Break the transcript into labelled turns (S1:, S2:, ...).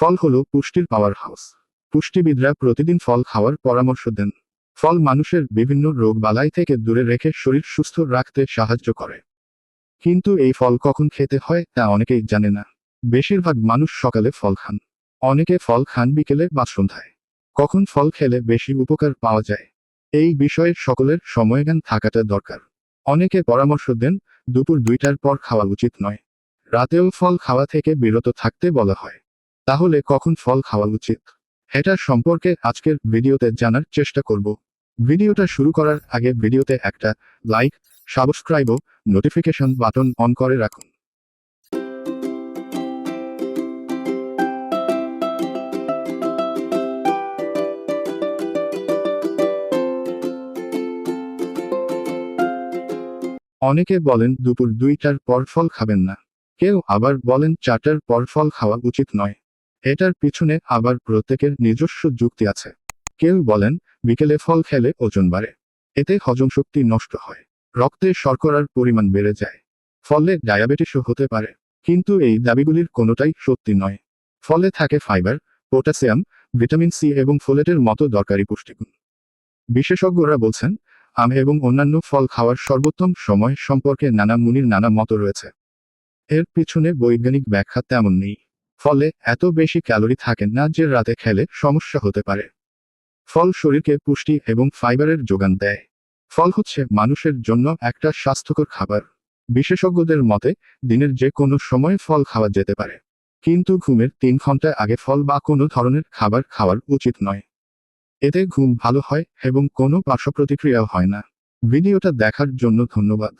S1: ফল হল পুষ্টির power house পুষ্টিবিদরা প্রতিদিন ফল খাওয়ার পরামর্শ দেন। ফল মানুষের বিভিন্ন রোগ বালাই থেকে দূরে রেখে শরীর সুস্থ রাখতে সাহায্য করে। কিন্তু এই ফল কখন খেতে হয় তা অনেকেই জানে না। বেশিরভাগ মানুষ সকালে ফল খান। অনেকে ফল খান বিকেলে বা সন্ধ্যায়। কখন ফল খেলে বেশি উপকার পাওয়া যায়? এই বিষয়ে সকলের সময়জ্ঞান থাকাটা দরকার। অনেকে পরামর্শ দেন, দুপুর দুইটার পর খাওয়া উচিত নয়। রাতেও ফল খাওয়া থেকে বিরত থাকতে বলা হয়। তাহলে কখন ফল খাওয়া উচিত? এটা সম্পর্কে আজকের ভিডিওতে জানার চেষ্টা করব। ভিডিওটা শুরু করার আগে ভিডিওতে একটা লাইক, সাবস্ক্রাইব ও নোটিফিকেশন বাটন অন করে রাখুন। অনেকে বলেন দুপুর দুইটার পর ফল খাবেন না। কেউ আবার বলেন চারটার পর ফল খাওয়া উচিত নয়। এটার পিছনে আবার প্রত্যেকের নিজস্ব যুক্তি আছে। কেউ বলেন, বিকেলে ফল খেলে ওজন বাড়ে। এতে হজম শক্তি নষ্ট হয়। রক্তে শর্করার পরিমাণ বেড়ে যায়। ফলে ডায়াবেটিসও হতে পারে। কিন্তু এই দাবিগুলির কোনোটাই সত্যি নয়। ফলে থাকে ফাইবার, পটাশিয়াম, ভিটামিন সি এবং ফোলেটের মতো দরকারি পুষ্টিগুণ। বিশেষজ্ঞরা বলছেন, আম এবং অন্যান্য ফল খাওয়ার সর্বোত্তম সময় সম্পর্কে নানা মুনির নানা মত রয়েছে। এর পিছনে বৈজ্ঞানিক ব্যাখ্যা তেমন নেই। ফলে এত বেশি ক্যালোরি থাকে না যে রাতে খেলে সমস্যা হতে পারে। ফল শরীরকে পুষ্টি এবং ফাইবারের যোগান দেয়। ফল হচ্ছে মানুষের জন্য একটা স্বাস্থ্যকর খাবার। বিশেষজ্ঞদের মতে, দিনের যে কোনো সময় ফল খাওয়া যেতে পারে। কিন্তু ঘুমের তিন ঘণ্টা আগে ফল বা কোনো ধরনের খাবার খাওয়ার উচিত নয়। এতে ঘুম ভালো হয় এবং কোনো পার্শ্ব প্রতিক্রিয়াও হয় না। ভিডিওটা দেখার জন্য ধন্যবাদ।